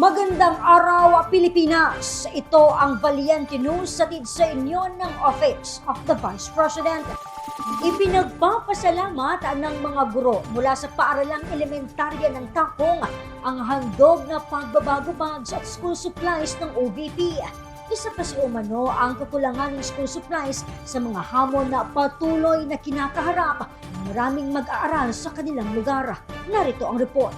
Magandang araw, Pilipinas! Ito ang Valiente News satid sa inyo ng Office of the Vice President. Ipinagpapasalamat ng mga guro mula sa paaralang elementarya ng Takong ang handog na pagbabago bags at school supplies ng OVP. Isa pa si umano ang kakulangan ng school supplies sa mga hamon na patuloy na kinakaharap ng maraming mag-aaral sa kanilang lugar. Narito ang report.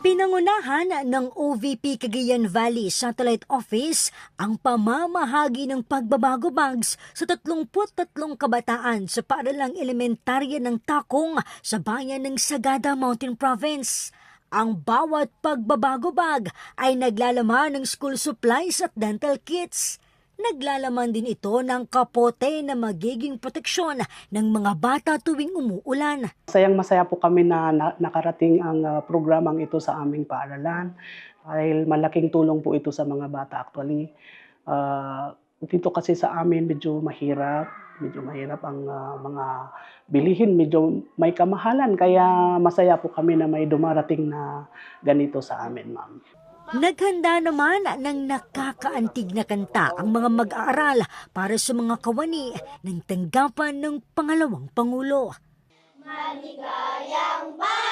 Pinangunahan ng OVP Cagayan Valley Satellite Office ang pamamahagi ng pagbabago bags sa 33 kabataan sa paaralang elementarya ng Takong sa bayan ng Sagada Mountain Province. Ang bawat pagbabago bag ay naglalaman ng school supplies at dental kits. Naglalaman din ito ng kapote na magiging proteksyon ng mga bata tuwing umuulan. Masayang masaya po kami na, na- nakarating ang ah, programang ito sa aming paaralan dahil malaking tulong po ito sa mga bata actually. Ah, dito kasi sa amin medyo mahirap, medyo mahirap ang ah, mga bilihin, medyo may kamahalan kaya masaya po kami na may dumarating na ganito sa amin, ma'am. Naghanda naman ng nakakaantig na kanta ang mga mag-aaral para sa mga kawani ng tanggapan ng pangalawang Pangulo. Maligayang bati,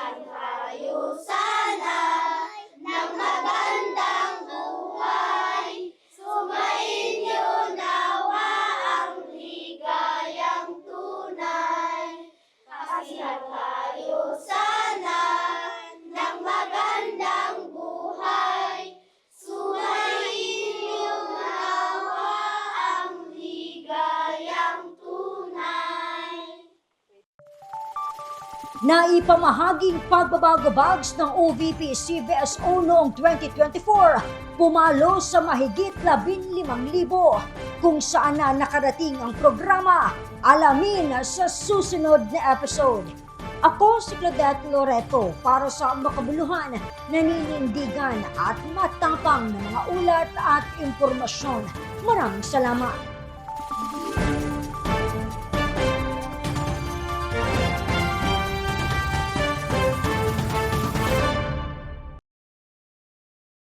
จันทรายุสา Naipamahaging pagbabago bags ng OVP CBSO noong 2024, pumalo sa mahigit 15,000 kung saan na nakarating ang programa. Alamin sa susunod na episode. Ako si Claudette Loreto para sa makabuluhan, naninindigan at matapang na mga ulat at impormasyon. Maraming salamat.